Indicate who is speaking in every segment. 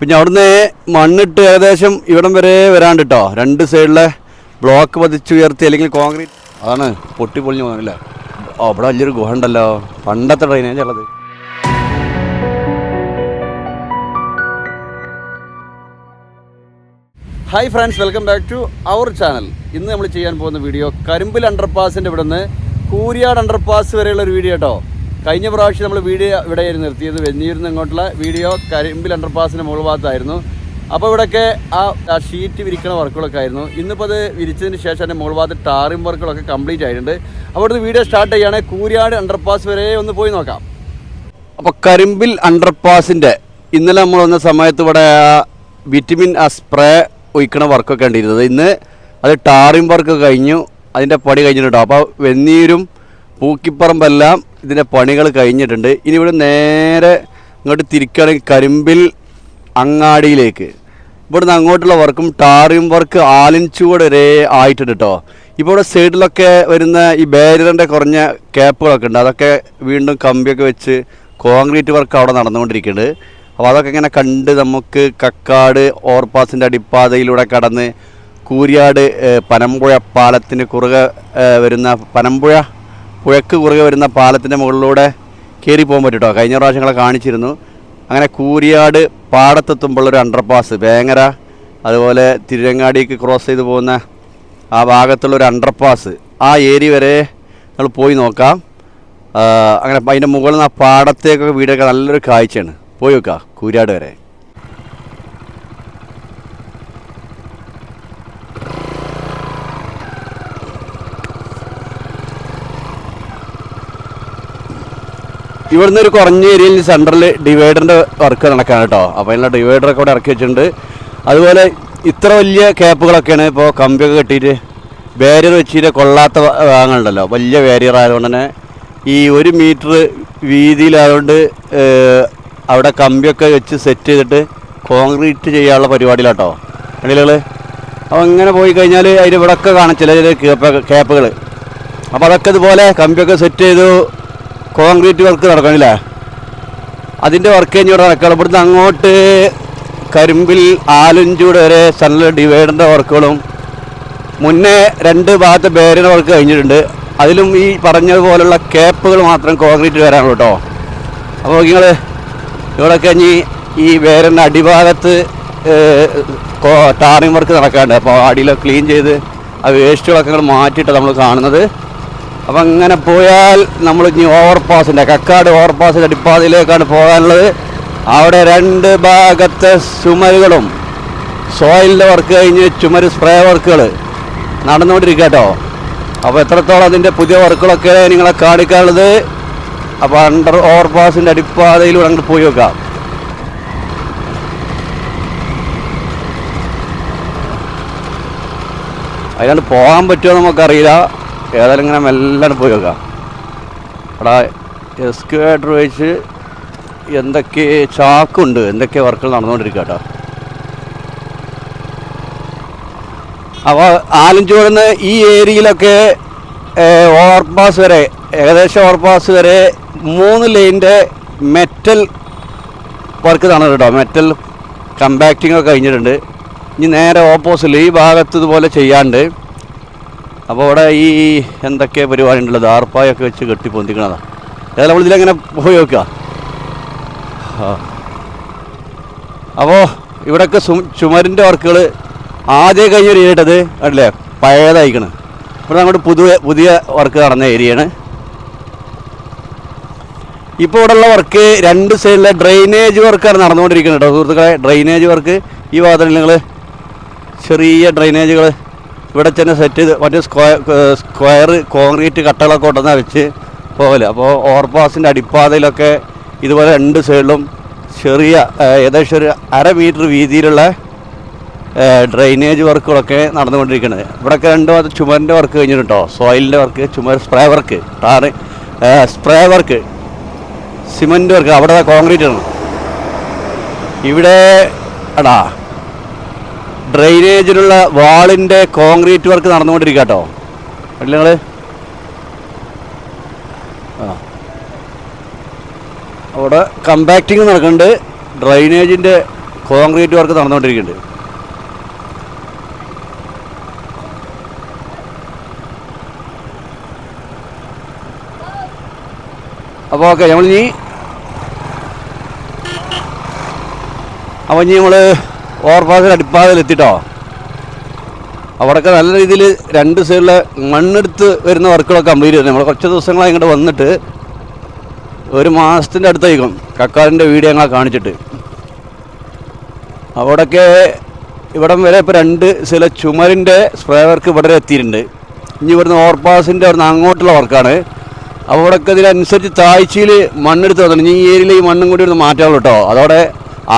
Speaker 1: പിന്നെ അവിടുന്ന് മണ്ണിട്ട് ഏകദേശം ഇവിടം വരെ വരാണ്ട് കേട്ടോ രണ്ട് സൈഡിലെ ബ്ലോക്ക് പതിച്ചുയർത്തി അല്ലെങ്കിൽ കോൺക്രീറ്റ് അതാണ് പൊട്ടി പൊളിഞ്ഞു പോകുന്നില്ല ഓ ഇവിടെ വലിയൊരു ഗുഹ ഉണ്ടല്ലോ. പണ്ടത്തെ ട്രെയിനേ ഉള്ളത്. Hi friends welcome back to our channel ഇന്ന് നമ്മൾ ചെയ്യാൻ പോകുന്ന വീഡിയോ കരിമ്പിൽ അണ്ടർപാസിന്റെ ഇവിടുന്ന് കൂരിയാട് അണ്ടർപാസ് വരെയുള്ള ഒരു വീഡിയോ കേട്ടോ കഴിഞ്ഞ പ്രാവശ്യം നമ്മൾ വീഡിയോ ഇവിടെ നിർത്തിയത്. വെന്നിരുന്ന് ഇങ്ങോട്ടുള്ള വീഡിയോ കരിമ്പിൽ അണ്ടർപാസിന്റെ മുകൾ ഭാഗത്തായിരുന്നു. അപ്പോൾ ഇവിടെയൊക്കെ ആ ഷീറ്റ് വിരിക്കണ വർക്കുകളൊക്കെ ആയിരുന്നു. ഇന്നിപ്പോൾ അത് വിരിച്ചതിന് ശേഷം അതിന്റെ മുകൾ ഭാഗത്ത് ടാറിംഗ് വർക്കുകളൊക്കെ കംപ്ലീറ്റ് ആയിട്ടുണ്ട്. അവിടുന്ന് വീഡിയോ സ്റ്റാർട്ട് ചെയ്യുകയാണെങ്കിൽ കൂരിയാട് അണ്ടർപാസ് വരെ ഒന്ന് പോയി നോക്കാം. അപ്പോൾ കരിമ്പിൽ അണ്ടർപാസിന്റെ ഇന്നലെ നമ്മൾ വന്ന സമയത്ത് ഇവിടെ വിറ്റമിൻ ആ സ്പ്രേ ഒഴിക്കണ വർക്കൊക്കെ ഉണ്ടായിരുന്നത് ഇന്ന് അത് ടാറിംഗ് വർക്ക് കഴിഞ്ഞു. അതിന്റെ പണി കഴിഞ്ഞിട്ടുണ്ടോ അപ്പോൾ വെന്നീരും പൂക്കിപ്പറമ്പെല്ലാം ഇതിന്റെ പണികൾ കഴിഞ്ഞിട്ടുണ്ട്. ഇനി ഇവിടെ നേരെ ഇങ്ങോട്ട് തിരിക്കുകയാണെങ്കിൽ കരിമ്പിൽ അങ്ങാടിയിലേക്ക്. ഇവിടുന്ന് അങ്ങോട്ടുള്ള വർക്കും ടാറിയും വർക്ക് ആലിൻചുവട് വരെ ആയിട്ടുണ്ട് കേട്ടോ ഇപ്പോൾ ഇവിടെ സൈഡിലൊക്കെ വരുന്ന ഈ ബാരിയറിന്റെ കുറഞ്ഞ ക്യാപ്പുകളൊക്കെ ഉണ്ട്. അതൊക്കെ വീണ്ടും കമ്പിയൊക്കെ വെച്ച് കോൺക്രീറ്റ് വർക്ക് അവിടെ നടന്നുകൊണ്ടിരിക്കുന്നുണ്ട്. അപ്പോൾ അതൊക്കെ ഇങ്ങനെ കണ്ട് നമുക്ക് കക്കാട് ഓവർപാസിന്റെ അടിപ്പാതയിലൂടെ കടന്ന് കൂരിയാട് പനമ്പുഴ പാലത്തിന് കുറുകെ വരുന്ന പനമ്പുഴ പുഴക്ക് കുറുകെ വരുന്ന പാലത്തിന്റെ മുകളിലൂടെ കയറി പോകാൻ പറ്റും കേട്ടോ കഴിഞ്ഞ പ്രാവശ്യങ്ങളെ കാണിച്ചിരുന്നു. അങ്ങനെ കൂരിയാട് പാടത്തെത്തുമ്പോൾ ഒരു അണ്ടർപാസ് വേങ്ങര അതുപോലെ തിരുരങ്ങാടിക്ക് ക്രോസ് ചെയ്ത് പോകുന്ന ആ ഭാഗത്തുള്ള ഒരു അണ്ടർപാസ് ആ ഏരിയ വരെ നമ്മൾ പോയി നോക്കാം. അങ്ങനെ അതിന്റെ മുകളിൽ നിന്ന് ആ പാടത്തേക്കൊക്കെ വീടൊക്കെ നല്ലൊരു കാഴ്ചയാണ്. പോയി നോക്കാം കൂരിയാട് വരെ. ഇവിടുന്ന് ഒരു കുറഞ്ഞ ഏരിയയിൽ സെന്ററിൽ ഡിവൈഡറിന്റെ വർക്ക് നടക്കാണ് കേട്ടോ. അപ്പോൾ അതിനുള്ള ഡിവൈഡറൊക്കെ ഇവിടെ ഇറക്കി വെച്ചിട്ടുണ്ട്. അതുപോലെ ഇത്ര വലിയ ക്യാപ്പുകളൊക്കെയാണ് ഇപ്പോൾ കമ്പിയൊക്കെ കെട്ടിയിട്ട് ബാരിയർ വെച്ചിട്ട് കൊള്ളാത്ത ഭാഗങ്ങളുണ്ടല്ലോ. വലിയ ബാരിയർ ആയതുകൊണ്ട് തന്നെ ഈ ഒരു മീറ്റർ വീതിയിലായതുകൊണ്ട് അവിടെ കമ്പിയൊക്കെ വെച്ച് സെറ്റ് ചെയ്തിട്ട് കോൺക്രീറ്റ് ചെയ്യാനുള്ള പരിപാടിയിലാട്ടോ കണ്ടില്ലുകൾ അപ്പോൾ അങ്ങനെ പോയി കഴിഞ്ഞാൽ അതിന് ഇവിടെയൊക്കെ കാണാം ചില ചില ക്യാപ്പ് ക്യാപ്പുകൾ അപ്പോൾ അതൊക്കെ ഇതുപോലെ കമ്പിയൊക്കെ സെറ്റ് ചെയ്തു കോൺക്രീറ്റ് വർക്ക് നടക്കണില്ലേ. അതിന്റെ വർക്ക് കഴിഞ്ഞ് ഇവിടെ നടക്കണം ഇവിടുന്ന് അങ്ങോട്ട് കരിമ്പിൽ ആലുഞ്ചൂട് വരെ സണ്ണൽ ഡിവൈഡറിന്റെ വർക്കുകളും മുന്നേ രണ്ട് ഭാഗത്ത് ബേരിന്റെ വർക്ക് കഴിഞ്ഞിട്ടുണ്ട്. അതിലും ഈ പറഞ്ഞതുപോലുള്ള ക്യാപ്പുകൾ മാത്രം കോൺക്രീറ്റ് വരാനുള്ളൂ കേട്ടോ. അപ്പോൾ നിങ്ങൾ ഇവിടെ കഴിഞ്ഞ് ഈ വേരന്റെ അടിഭാഗത്ത് ടാറിങ് വർക്ക് നടക്കാണ്ട് അപ്പോൾ അടിയിലൊക്കെ ക്ലീൻ ചെയ്ത് ആ വേസ്റ്റുകളൊക്കെ മാറ്റിയിട്ട് നമ്മൾ കാണുന്നത്. അപ്പം അങ്ങനെ പോയാൽ നമ്മൾ ഇനി ഓവർപാസിന്റെ കക്കാട് ഓവർപാസിന്റെ അടിപ്പാതയിലേക്കാണ് പോകാനുള്ളത്. അവിടെ രണ്ട് ഭാഗത്തെ ചുമരുകളും സോയിലിന്റെ വർക്ക് കഴിഞ്ഞ് ചുമര് സ്പ്രേ വർക്കുകൾ നടന്നുകൊണ്ടിരിക്കുക കേട്ടോ. അപ്പോൾ എത്രത്തോളം അതിന്റെ പുതിയ വർക്കുകളൊക്കെ നിങ്ങളെ കാണിക്കാനുള്ളത്? അപ്പോൾ അണ്ടർ ഓവർപാസിന്റെ അടിപ്പാതയിലൂടെ അങ്ങോട്ട് പോയി വെക്കാം അതിനാണ്ട് പോകാൻ പറ്റുമോ നമുക്കറിയില്ല. ഏതായാലും ഇങ്ങനെ മെല്ലാണ് പോയി വെക്കാം അവിടെ എക്സ്കവേറ്റർ വെച്ച് എന്തൊക്കെ ചാക്കുണ്ട് എന്തൊക്കെ വർക്കുകൾ നടന്നുകൊണ്ടിരിക്കുക കേട്ടോ അപ്പോൾ ആലഞ്ചൂടുന്ന് ഈ ഏരിയയിലൊക്കെ ഓവർപാസ് വരെ ഏകദേശം ഓവർപാസ് വരെ മൂന്ന് ലൈന്റെ മെറ്റൽ വർക്ക് നടന്നു കേട്ടോ മെറ്റൽ കമ്പാക്റ്റിംഗ് ഒക്കെ കഴിഞ്ഞിട്ടുണ്ട്. ഇനി നേരെ ഓപ്പോസിറ്റ് ഈ ഭാഗത്ത് ഇതുപോലെ ചെയ്യാണ്ട് അപ്പോൾ അവിടെ ഈ എന്തൊക്കെ പരിപാടി ഉണ്ടല്ലോ ആർപ്പായൊക്കെ വെച്ച് കെട്ടി പൊന്തിക്കണതാണ് ഏതായാലും നമ്മൾ ഇതിലെങ്ങനെ പോയി നോക്കുക. അപ്പോൾ ഇവിടെയൊക്കെ സു- ചുമരിന്റെ വർക്കുകൾ ആദ്യം കഴിഞ്ഞ ഒരു ഏരിയട്ടത് അല്ലേ? പഴയതായിക്കണ്. ഇവിടെ അങ്ങോട്ട് പുതിയ പുതിയ വർക്ക് നടന്ന ഏരിയയാണ്. ഇപ്പോൾ ഇവിടെയുള്ള വർക്ക് രണ്ട് സൈഡിലെ ഡ്രെയിനേജ് വർക്കാണ് നടന്നുകൊണ്ടിരിക്കുന്നത് കേട്ടോ. സുഹൃത്തുക്കളെ ഡ്രെയിനേജ് വർക്ക് ഈ ഭാഗത്തിൽ നിങ്ങൾ ചെറിയ ഡ്രെയിനേജുകൾ ഇവിടെ തന്നെ സെറ്റ് ചെയ്ത് മറ്റേ സ്ക്വയർ സ്ക്വയർ കോൺക്രീറ്റ് കട്ടകളൊക്കെ ഉണ്ടെന്ന് വെച്ച് പോകൽ അപ്പോൾ ഓവർപാസിന്റെ അടിപ്പാതയിലൊക്കെ ഇതുപോലെ രണ്ട് സൈഡിലും ചെറിയ ഏകദേശം ഒരു അര മീറ്റർ വീതിയിലുള്ള ഡ്രെയിനേജ് വർക്കുകളൊക്കെ നടന്നുകൊണ്ടിരിക്കുന്നത് ഇവിടെയൊക്കെ രണ്ട് ഭാഗത്ത് ചുമരിന്റെ വർക്ക് കഴിഞ്ഞിട്ടുണ്ടോ? സോയിലിന്റെ വർക്ക് ചുമർ സ്പ്രേ വർക്ക് ടാറ് സ്പ്രേ വർക്ക് സിമെന്റ് വർക്ക് അവിടെ കോൺക്രീറ്റ് ആണ്. ഇവിടെ എടാ ഡ്രെയിനേജിലുള്ള വാളിന്റെ കോൺക്രീറ്റ് വർക്ക് നടന്നുകൊണ്ടിരിക്കുക കേട്ടോ നിങ്ങൾ ആ. അവിടെ കമ്പാക്റ്റിങ് നടക്കുന്നുണ്ട്. ഡ്രൈനേജിന്റെ കോൺക്രീറ്റ് വർക്ക് നടന്നുകൊണ്ടിരിക്കുന്നുണ്ട്. അപ്പോൾ ഓക്കെ നമ്മളിനി അപ്പോൾ ഇനി നമ്മൾ ഓവർപാസിൽ അടിപ്പാതയിൽ എത്തിട്ടോ? അവിടെയൊക്കെ നല്ല രീതിയിൽ രണ്ട് സൈഡിലെ മണ്ണെടുത്ത് വരുന്ന വർക്കുകളൊക്കെ കംപ്ലീറ്റ് ചെയ്തു നമ്മൾ കുറച്ച് ദിവസങ്ങളായി ഇങ്ങോട്ട് വന്നിട്ട് ഒരു മാസത്തിന്റെ അടുത്തായിരിക്കും കക്കാടിന്റെ വീഡിയോ ഞങ്ങളെ കാണിച്ചിട്ട്. അവിടെയൊക്കെ ഇവിടം വരെ ഇപ്പോൾ രണ്ട് ചില ചുമരിന്റെ സ്പ്രേ വർക്ക് ഇവിടെ എത്തിയിട്ടുണ്ട്. ഇനി ഇവിടുന്ന് ഓവർപാസിന്റെ അവിടുന്ന് അങ്ങോട്ടുള്ള വർക്കാണ്. അപ്പോൾ ഇവിടെയൊക്കെ ഇതിനനുസരിച്ച് താഴ്ചയിൽ മണ്ണെടുത്ത് വന്നിട്ടുണ്ട്. ഇനി ഈ ഏരിയയിൽ ഈ മണ്ണും കൂടി ഒന്ന് മാറ്റാവുള്ളൂ കേട്ടോ അതോടെ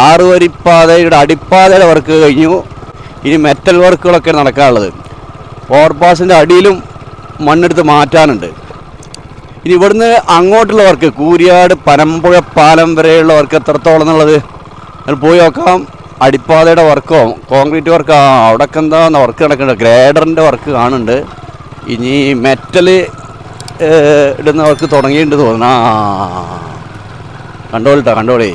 Speaker 1: ആറ് വരിപ്പാതയുടെ അടിപ്പാതയുടെ വർക്ക് കഴിഞ്ഞു. ഇനി മെറ്റൽ വർക്കുകളൊക്കെ നടക്കാനുള്ളത്. ഓവർപാസിന്റെ അടിയിലും മണ്ണെടുത്ത് മാറ്റാനുണ്ട്. ഇനി ഇവിടുന്ന് അങ്ങോട്ടുള്ള വർക്ക് കൂരിയാട് പനമ്പുഴ പാലം വരെയുള്ള വർക്ക് എത്രത്തോളം എന്നുള്ളത് അത് പോയി നോക്കാം. അടിപ്പാതയുടെ വർക്കോ കോൺക്രീറ്റ് വർക്കോ അവിടെയൊക്കെ എന്താ വർക്ക് നടക്കുന്നുണ്ട്. ഗ്രേഡറിന്റെ വർക്ക് കാണുന്നുണ്ട്. ഇനി മെറ്റൽ ഇടുന്ന വർക്ക് തുടങ്ങിയിട്ടുണ്ട് തോന്നുന്നു. ആ കണ്ടോളിട്ടാ കണ്ടോളി.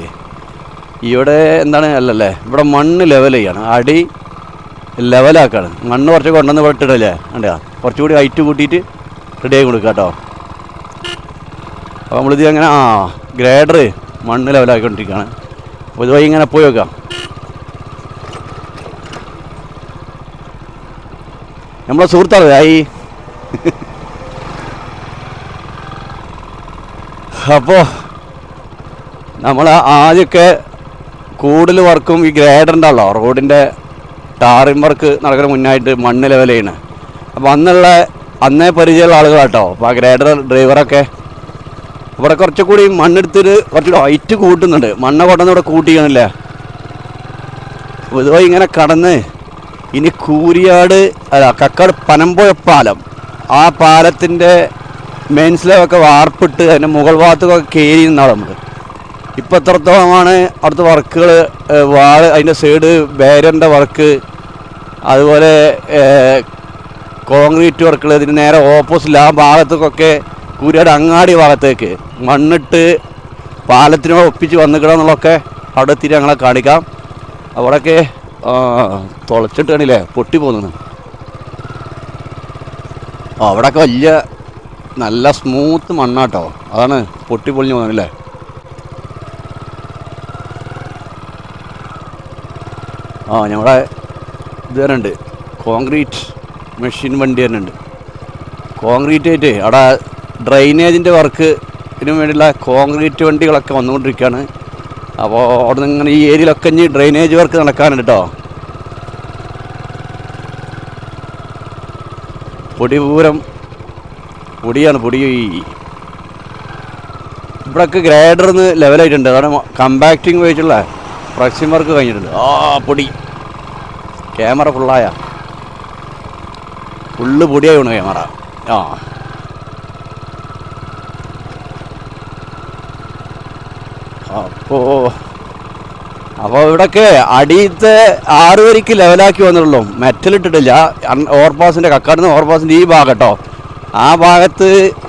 Speaker 1: ഇവിടെ എന്താണ് അല്ലല്ലേ ഇവിടെ മണ്ണ് ലെവൽ ചെയ്യാണ്. അടി ലെവലാക്കാണ് മണ്ണ് കുറച്ച് കൊണ്ടുവന്ന് ഇവിടെ ഇട്ടിടല്ലേ കണ്ടാ കുറച്ചുകൂടി ഹൈറ്റ് കൂട്ടിയിട്ട് റെഡി ആയി കൊടുക്കുക കേട്ടോ. അപ്പോൾ നമ്മളിത് അങ്ങനെ ആ ഗ്രേഡർ മണ്ണ് ലെവലാക്കിക്കൊണ്ടിരിക്കുകയാണ് അപ്പോൾ ഇതുവഴി ഇങ്ങനെ പോയി വെക്കാം നമ്മളെ സുഹൃത്താണ് ആയി അപ്പോൾ നമ്മൾ ആദ്യമൊക്കെ കൂടുതൽ വർക്കും ഈ ഗ്രേഡർ ഉണ്ടല്ലോ റോഡിന്റെ ടാറിംഗ് വർക്ക് നടക്കുന്ന മുന്നായിട്ട് മണ്ണ് ലെവൽ ചെയ്യണേ. അപ്പോൾ അന്നുള്ള അന്നേ പരിചയമുള്ള ആളുകളാട്ടോ അപ്പോൾ ആ ഗ്രേഡർ ഡ്രൈവറൊക്കെ ഇവിടെ കുറച്ചുകൂടി മണ്ണെടുത്തിട്ട് കുറച്ചുകൂടി ഹൈറ്റ് കൂട്ടുന്നുണ്ട്. മണ്ണ കൊണ്ടുവന്ന് ഇവിടെ കൂട്ടിക്കണില്ല. പൊതുവായി ഇങ്ങനെ കടന്ന് ഇനി കൂരിയാട് അല്ല കക്കാട് പനമ്പുഴ പാലം. ആ പാലത്തിന്റെ മെയിൻസിലൊക്കെ വാർപ്പിട്ട് അതിന്റെ മുകൾ ഭാഗത്തൊക്കെ കയറി നിന്നാണ് നമുക്ക്. ഇപ്പം എത്രത്തോളമാണ് അവിടുത്തെ വർക്കുകൾ വാൾ അതിന്റെ സൈഡ് ബാരന്റെ വർക്ക് അതുപോലെ കോൺക്രീറ്റ് വർക്കുകൾ ഇതിന് നേരെ ഓപ്പോസിറ്റ് ആ ഭാഗത്തേക്കൊക്കെ കൂരിയുടെ അങ്ങാടി ഭാഗത്തേക്ക് മണ്ണിട്ട് പാലത്തിനോട് ഒപ്പിച്ച് വന്നിക്കണമെന്നുള്ളതൊക്കെ അവിടെ എത്തിയിട്ട് ഞങ്ങളെ കാണിക്കാം. അവിടെയൊക്കെ തുളച്ചിട്ട് കാണില്ലേ പൊട്ടി പോകുന്നു അവിടെയൊക്കെ വലിയ നല്ല സ്മൂത്ത് മണ്ണാട്ടോ. അതാണ് പൊട്ടി പൊളിഞ്ഞു പോകുന്നില്ലേ ആ ഞങ്ങളുടെ ഇത് തന്നെ ഉണ്ട് കോൺക്രീറ്റ് മെഷീൻ വണ്ടി തന്നെ ഉണ്ട് കോൺക്രീറ്റ് ആയിട്ട് അവിടെ ഡ്രൈനേജിന്റെ വർക്ക് ഇതിനു വേണ്ടിയുള്ള കോൺക്രീറ്റ് വണ്ടികളൊക്കെ വന്നുകൊണ്ടിരിക്കുകയാണ്. അപ്പോൾ അവിടെ നിന്ന് ഇങ്ങനെ ഈ ഏരിയയിലൊക്കെ ഇനി ഡ്രൈനേജ് വർക്ക് നടക്കാനുണ്ട് കേട്ടോ പൊടി പൂരം പൊടിയാണ് പൊടി ഇവിടെയൊക്കെ ഗ്രേഡർന്ന് ലെവലായിട്ടുണ്ട് അതാണ് കമ്പാക്റ്റിംഗ് ഉപയോഗിച്ചുള്ള പ്രക്സിം വർക്ക് കഴിഞ്ഞിട്ടുണ്ട്. ആ പൊടി. ക്യാമറ ഫുള്ളായ. ഫുള്ള് പൊടിയായി വീണു ക്യാമറ. ആ. അപ്പോൾ അപ്പോൾ ഇവിടൊക്കെ അടിയത്തെ ആറ് വരിക്ക് ലെവലാക്കി വന്നിട്ടുള്ളൂ. മെറ്റൽ ഇട്ടിട്ടില്ല. ഓവർപാസിന്റെ കക്കാടുന്ന ഓവർപാസിന്റെ ഈ ഭാഗം കേട്ടോ ആ ഭാഗത്ത്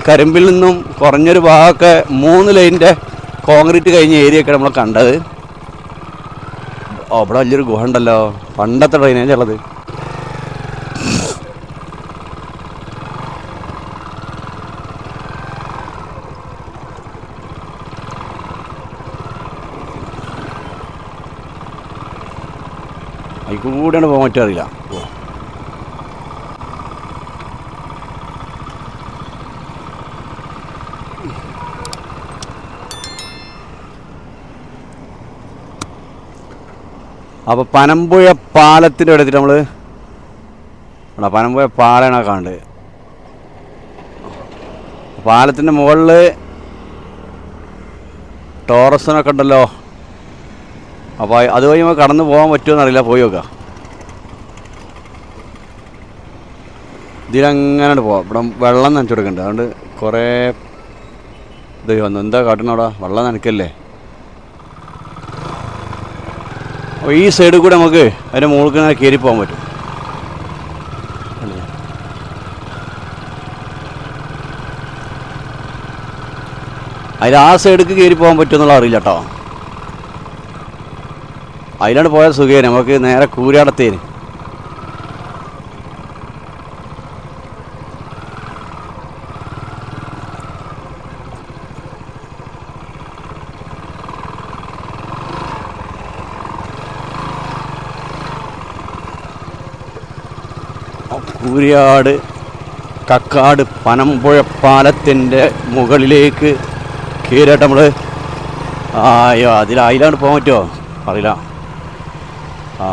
Speaker 1: കരിമ്പിൽ നിന്നും കുറഞ്ഞൊരു ഭാഗമൊക്കെ മൂന്ന് ലൈനിന്റെ കോൺക്രീറ്റ് കഴിഞ്ഞ ഏരിയ ഒക്കെ നമ്മൾ കണ്ടത്. ഓ ഇവിടെ വലിയൊരു ഗുഹ ഉണ്ടല്ലോ പണ്ടത്തെ ഡ്രെയിനേജ് ഉള്ളത്. അതിൽ കൂടെയാണ് പോകാൻ പറ്റാറില്ല അറിയില്ല. അപ്പോൾ പനമ്പുഴ പാലത്തിന്റെ അടുത്തിട്ട് നമ്മൾ ഇവിടെ പനമ്പുഴ പാലാണ് കാണുന്നത് പാലത്തിന്റെ മുകളിൽ ടോറസിനൊക്കെ ഉണ്ടല്ലോ. അപ്പോൾ അത് നമുക്ക് കടന്നു പോകാൻ പറ്റുമെന്നറിയില്ല പോയി നോക്കാം. ഇതിലങ്ങനെ പോവാം. ഇവിടെ വെള്ളം നനച്ചു കൊടുക്കണ്ട. അതുകൊണ്ട് കുറേ ഇത് വന്നു എന്താ കാട്ടണവിടെ വെള്ളം നനക്കല്ലേ? അപ്പോൾ ഈ സൈഡിൽ കൂടെ നമുക്ക് അതിന്റെ മുകളിൽ ഇങ്ങനെ കയറി പോകാൻ പറ്റും? അതിൽ ആ സൈഡിലേക്ക് കയറി പോകാൻ പറ്റുമെന്നുള്ള അറിയില്ല കേട്ടോ. അതിലാണ് പോയാൽ സുഖേന നമുക്ക് നേരെ കൂരാടത്തേന്. കൂരിയാട് കക്കാട് പനമ്പുഴ പാലത്തിന്റെ മുകളിലേക്ക് കീരട്ട് നമ്മൾ ആയോ അതിൽ അതിലാണ് പോകാൻ പറ്റുമോ? അറിയില്ല ആ.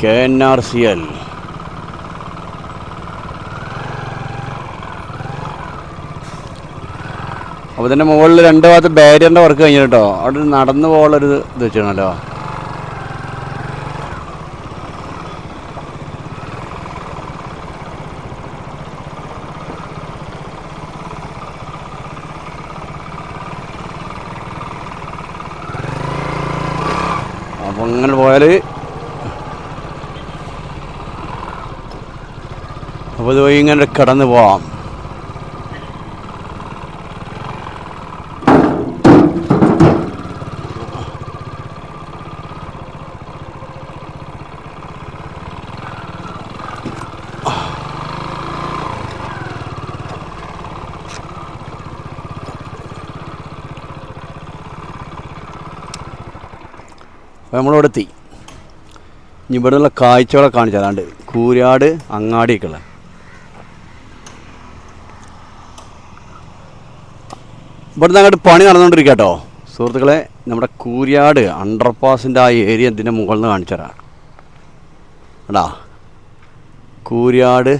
Speaker 1: K N R C L. അപ്പോൾ ഇതിന്റെ മുകളിൽ രണ്ട് ഭാഗത്ത് ബാരിയറിന്റെ വർക്ക് കഴിഞ്ഞു കേട്ടോ അവിടെ നടന്നു പോകാനുള്ളൊരു ഇത് വെച്ചിരുന്നല്ലോ. അപ്പോൾ അങ്ങനെ പോയാൽ അപ്പോൾ ഇത് ഇങ്ങനെ കടന്നു പോവാം. നമ്മളിവിടെ എത്തി ഇവിടെ നിന്നുള്ള കാഴ്ചകളെ കാണിച്ചു അതാണ്ട് കൂരാട് അങ്ങാടിയൊക്കെയുള്ള ഇവിടുന്ന് അങ്ങോട്ട് പണി നടന്നുകൊണ്ടിരിക്കുക കേട്ടോ സുഹൃത്തുക്കളെ നമ്മുടെ കൂരിയാട് അണ്ടർപാസിന്റെ ആ ഏരിയ ഇതിന്റെ മുകളിൽ നിന്ന് കാണിച്ചു തരാം. എടാ കൂരിയാട്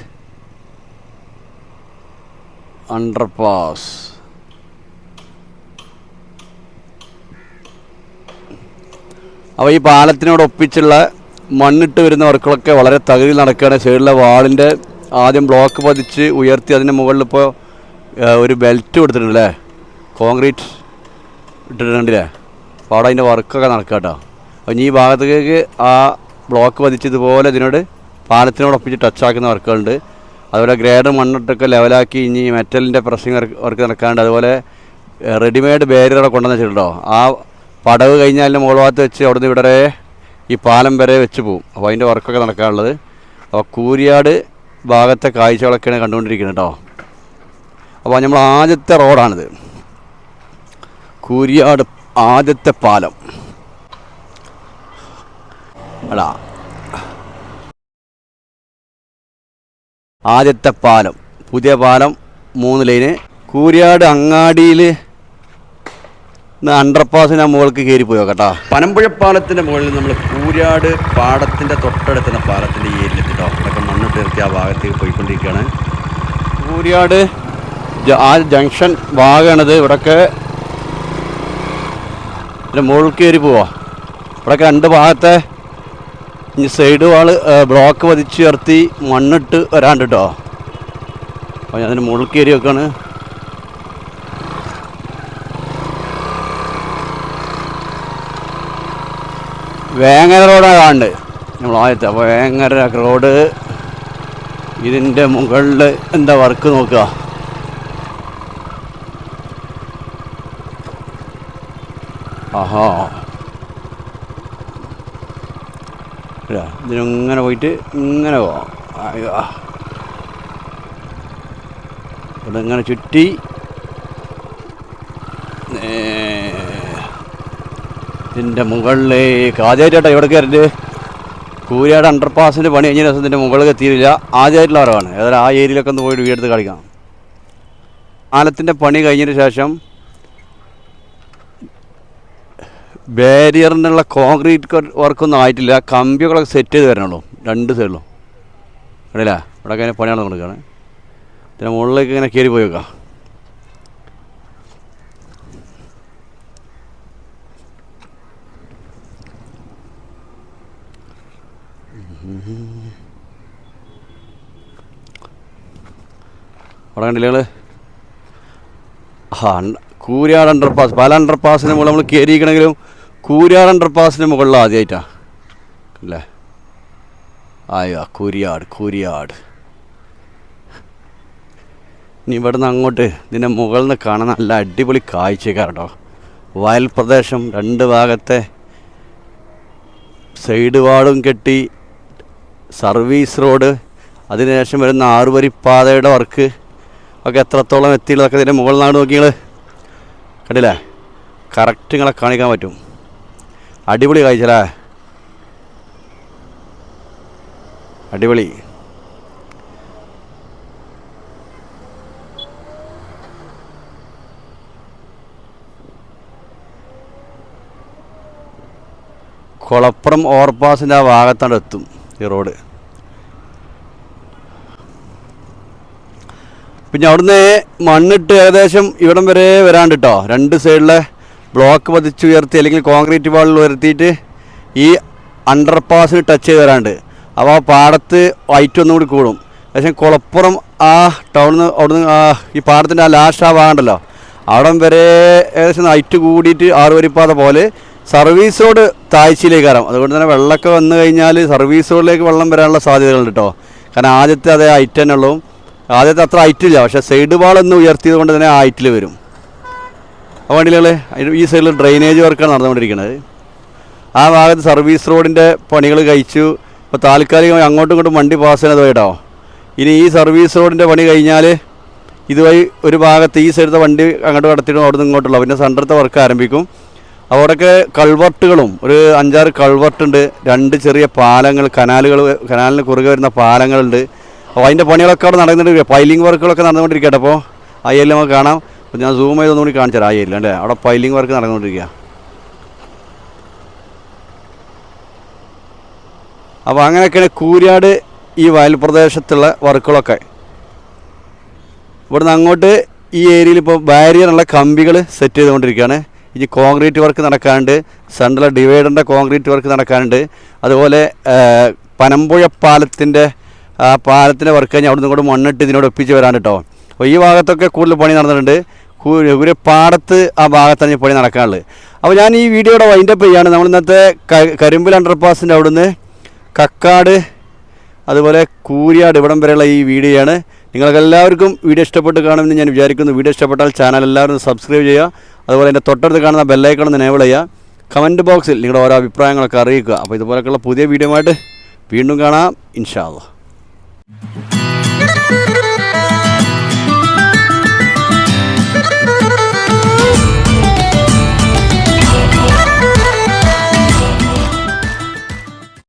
Speaker 1: അണ്ടർപാസ് അപ്പോൾ ഈ പാലത്തിനോട് ഒപ്പിച്ചുള്ള മണ്ണിട്ട് വരുന്ന വർക്കുകളൊക്കെ വളരെ തകരി നടക്കുകയാണ്. സൈഡിലെ വാളിന്റെ ആദ്യം ബ്ലോക്ക് പതിച്ച് ഉയർത്തി അതിന്റെ മുകളിൽ ഇപ്പോൾ ഒരു ബെൽറ്റ് കൊടുത്തിട്ടുണ്ട് അല്ലേ കോൺക്രീറ്റ് ഇട്ടിട്ടുണ്ടല്ലേ? അപ്പോൾ അവിടെ അതിന്റെ വർക്കൊക്കെ നടക്കുക കേട്ടോ അപ്പോൾ ഇനി ഈ ഭാഗത്തേക്ക് ആ ബ്ലോക്ക് പതിച്ച് ഇതുപോലെ ഇതിനോട് പാലത്തിനോട് ഒപ്പിച്ച് ടച്ച് ആക്കുന്ന വർക്കുകളുണ്ട്. അതുപോലെ ഗ്രേഡ് മണ്ണിട്ടൊക്കെ ലെവലാക്കി ഇനി മെറ്റലിന്റെ പ്രസ്സിങ് വർക്ക് നടക്കാണ്ട് അതുപോലെ റെഡിമെയ്ഡ് ബാരിയറൊക്കെ വെച്ചിട്ടുണ്ടോ? ആ പടവ് കഴിഞ്ഞാൽ മുകൾ ഭാഗത്ത് വെച്ച് അവിടുന്ന് ഇവിടെ ഈ പാലം വരെ വെച്ച് പോകും അപ്പോൾ അതിന്റെ വർക്കൊക്കെ നടക്കാനുള്ളത്. അപ്പോൾ കൂരിയാട് ഭാഗത്തെ കാഴ്ചകളൊക്കെയാണ് കണ്ടുകൊണ്ടിരിക്കുന്നത് കേട്ടോ. അപ്പോൾ നമ്മൾ ആദ്യത്തെ റോഡാണിത്. കൂരിയാട് ആദ്യത്തെ പാലം. അടാ ആദ്യത്തെ പാലം. പുതിയ പാലം മൂന്ന് ലൈന്. കൂരിയാട് അങ്ങാടിയിൽ അണ്ടർപാസിന് മുകൾക്ക് കയറി പോയോ കേട്ടോ. പനമ്പുഴ പാലത്തിന്റെ മുകളിൽ നമ്മൾ കൂരാട് പാടത്തിന്റെ തൊട്ടടുത്തുള്ള പാലത്തിന്റെ ഈ ഏരിയയിൽ കേട്ടോ അതൊക്കെ മണ്ണ് തീർത്തി ആ ഭാഗത്തേക്ക് പോയിക്കൊണ്ടിരിക്കുകയാണ്. കൂരാട് ആ ജംഗ്ഷൻ ഭാഗമാണിത്. ഇവിടൊക്കെ മുകളിൽ കയറി പോവാ. ഇവിടൊക്കെ രണ്ട് ഭാഗത്തെ ഇനി സൈഡ് വാൾ ബ്ലോക്ക് വധിച്ചു ചേർത്തി മണ്ണിട്ട് വരാണ്ട് കേട്ടോ. അപ്പോൾ ഞാൻ അതിന് മുകളിൽ കയറി വെക്കാണ് വേങ്ങര റോഡാണ് കാണുന്നത് നമ്മൾ ആദ്യത്തെ അപ്പോൾ വേങ്ങര റോഡ്. ഇതിന്റെ മുകളിൽ എന്താ വർക്ക് നോക്കുക? ആഹാ. ഇല്ല, ഇതിനിങ്ങനെ പോയിട്ട് ഇങ്ങനെ പോവാം. ഇവിടെ ഇങ്ങനെ ചുറ്റി. നേ- ഇതിന്റെ മുകളിലേക്ക് ആദ്യമായിട്ടാ ഇവിടെ കയറിട്ട് കൂരിയാട് അണ്ടർപാസിന്റെ പണി കഴിഞ്ഞ ദിവസം ഇതിന്റെ മുകളിൽ എത്തിയില്ല. ആദ്യമായിട്ടുള്ള വരവാണ്. ഏതായാലും ആ ഏരിയയിലൊക്കെ ഒന്ന് പോയിട്ട് വീടെടുത്ത് കളിക്കാം പാലത്തിന്റെ പണി കഴിഞ്ഞതിന് ശേഷം ബാരിയറിനുള്ള കോൺക്രീറ്റ് വർക്കൊന്നും ആയിട്ടില്ല. കമ്പികളൊക്കെ സെറ്റ് ചെയ്ത് വരണുള്ളൂ. രണ്ട് സൈഡിലും ഇടയില്ല ഇവിടെ അങ്ങനെ പണിയാണ് നടക്കുകയാണ് ഇതിന്റെ മുകളിലേക്ക് ഇങ്ങനെ കയറി പോയി വെക്കാം. അവിടെ കണ്ടില്ലേ നിങ്ങൾ ആ കൂരാട് അണ്ടർപാസ് പല അണ്ടർപാസിന് മുകളിൽ നമ്മൾ കയറിയിരിക്കണമെങ്കിലും കൂരാട് അണ്ടർപാസിന് മുകളിൽ ആദ്യമായിട്ടാ അല്ലേ? ആയോ കൂരിയാട് കൂരിയാട്. ഇനി ഇവിടുന്ന് അങ്ങോട്ട് ഇതിന്റെ മുകളിൽ നിന്ന് കാണാൻ നല്ല അടിപൊളി കാഴ്ചക്കാരട്ടോ വയൽ പ്രദേശം രണ്ട് ഭാഗത്തെ സൈഡ് വാടും കെട്ടി സർവീസ് റോഡ് അതിനുശേഷം വരുന്ന ആറുവരിപ്പാതയുടെ വർക്ക് ഒക്കെ എത്രത്തോളം എത്തിയുള്ളതൊക്കെ ഇതിന്റെ മുകളിൽ നാട് നോക്കിയാൽ കണ്ടില്ലേ? കറക്റ്റ് നിങ്ങളെ കാണിക്കാൻ പറ്റും. അടിപൊളി കാഴ്ചലേ അടിപൊളി. കുളപ്പുറം ഓവർപാസിന്റെ ആ ഭാഗത്താണ് എത്തും ഈ റോഡ് പിന്നെ അവിടുന്ന് മണ്ണിട്ട് ഏകദേശം ഇവിടം വരെ വരാണ്ട് കേട്ടോ രണ്ട് സൈഡിലെ ബ്ലോക്ക് പതിച്ച് ഉയർത്തി അല്ലെങ്കിൽ കോൺക്രീറ്റ് വാളിൽ ഉയർത്തിയിട്ട് ഈ അണ്ടർപാസിന് ടച്ച് ചെയ്ത് വരാണ്ട്. അപ്പോൾ ആ പാടത്ത് വൈറ്റ് ഒന്നും കൂടി കൂടും. പക്ഷേ കുളപ്പുറം ആ ടൗണിൽ നിന്ന് അവിടുന്ന് ഈ പാടത്തിന്റെ ആ ലാസ്റ്റ് ആ ഭാഗമുണ്ടല്ലോ. അവിടം വരെ ഏകദേശം ഹൈറ്റ് കൂടിയിട്ട് ആറുവരിപ്പാത പോലെ സർവീസ് റോഡ് താഴ്ചയിലേക്ക് കയറാം അതുകൊണ്ട് തന്നെ വെള്ളമൊക്കെ വന്നു കഴിഞ്ഞാൽ സർവീസ് റോഡിലേക്ക് വെള്ളം വരാനുള്ള സാധ്യതകളുണ്ട് കേട്ടോ കാരണം ആദ്യത്തെ അതേ ഹൈറ്റ് തന്നെ ഉള്ളൂ. ആദ്യത്തെ അത്ര ഹൈറ്റ് ഇല്ല. പക്ഷേ സൈഡ് വാളൊന്ന് ഉയർത്തിയത് കൊണ്ട് തന്നെ ആ ഹൈറ്റിൽ വരും. ആ വണ്ടികൾ ഈ സൈഡിൽ ഡ്രെയിനേജ് വർക്കാണ് നടന്നുകൊണ്ടിരിക്കുന്നത്. ആ ഭാഗത്ത് സർവീസ് റോഡിന്റെ പണികൾ കഴിച്ചു. ഇപ്പോൾ താൽക്കാലികമായി അങ്ങോട്ടും ഇങ്ങോട്ടും വണ്ടി പാസ് ചെയ്യുന്നത് കേട്ടോ ഇനി ഈ സർവീസ് റോഡിന്റെ പണി കഴിഞ്ഞാൽ ഇതുവഴി ഒരു ഭാഗത്ത് ഈ സൈഡത്തെ വണ്ടി അങ്ങോട്ട് കടത്തിയിടും അവിടെ നിന്ന് ഇങ്ങോട്ടുള്ള പിന്നെ സെന്ററത്തെ വർക്ക് ആരംഭിക്കും. അവിടെയൊക്കെ കൾവർട്ടുകളും ഒരു അഞ്ചാറ് കൾവർട്ടുണ്ട് രണ്ട് ചെറിയ പാലങ്ങൾ കനാലുകൾ കനാലിന് കുറുകെ വരുന്ന പാലങ്ങളുണ്ട്. അപ്പോൾ അതിന്റെ പണികളൊക്കെ അവിടെ നടന്നുകൊണ്ടിരിക്കുക പൈലിംഗ് വർക്കുകളൊക്കെ നടന്നുകൊണ്ടിരിക്കട്ടെ അപ്പോൾ ഏരിയ നമുക്ക് കാണാം. അപ്പോൾ ഞാൻ സൂം ചെയ്തൊന്നും കൂടി കാണിച്ചു തരാം ഏരിയ അല്ലേ? അവിടെ പൈലിംഗ് വർക്ക് നടന്നുകൊണ്ടിരിക്കുക അപ്പോൾ അങ്ങനെയൊക്കെയാണ് കൂരിയാട് ഈ വയൽ പ്രദേശത്തുള്ള വർക്കുകളൊക്കെ. ഇവിടുന്ന് അങ്ങോട്ട് ഈ ഏരിയയിൽ ഇപ്പോൾ ബാരിയറുള്ള കമ്പികൾ സെറ്റ് ചെയ്തുകൊണ്ടിരിക്കുകയാണ്. ഇനി കോൺക്രീറ്റ് വർക്ക് നടക്കാനുണ്ട്. സെൻട്രൽ ഡിവൈഡറിന്റെ കോൺക്രീറ്റ് വർക്ക് നടക്കാനുണ്ട്. അതുപോലെ പനമ്പുഴ പാലത്തിന്റെ ആ പാലത്തിന്റെ വർക്ക് കഴിഞ്ഞ് അവിടെ നിന്ന് കൂടെ മണ്ണിട്ട് ഇതിനോട് ഒപ്പിച്ച് വരാൻ കേട്ടോ. അപ്പോൾ ഈ ഭാഗത്തൊക്കെ കൂടുതൽ പണി നടന്നിട്ടുണ്ട്. ഒരു പാടത്ത് ആ ഭാഗത്താണ് ഈ പണി നടക്കാനുള്ളത്. അപ്പോൾ ഞാൻ ഈ വീഡിയോയുടെ വൈൻഡപ്പ് ചെയ്യാണ്. നമ്മൾ ഇന്നത്തെ കരിമ്പിൽ അണ്ടർപാസിന്റെ അവിടുന്ന് കക്കാട് അതുപോലെ കൂരിയാട് ഇവിടം വരെയുള്ള ഈ വീഡിയോയാണ് നിങ്ങൾക്ക് എല്ലാവർക്കും വീഡിയോ ഇഷ്ടപ്പെട്ട് കാണുമെന്ന് ഞാൻ വിചാരിക്കുന്നു. വീഡിയോ ഇഷ്ടപ്പെട്ടാൽ ചാനൽ എല്ലാവരും സബ്സ്ക്രൈബ് ചെയ്യുക. അതുപോലെ എന്റെ തൊട്ടടുത്ത് കാണുന്ന ബെല്ലൈക്കൺ ഒന്ന് എനേബിൾ ചെയ്യുക. കമന്റ് ബോക്സിൽ നിങ്ങളുടെ ഓരോ അഭിപ്രായങ്ങളൊക്കെ അറിയിക്കുക. അപ്പോൾ ഇതുപോലെയൊക്കെയുള്ള പുതിയ വീഡിയോ ആയിട്ട് വീണ്ടും കാണാം. ഇൻഷാ フフフフ。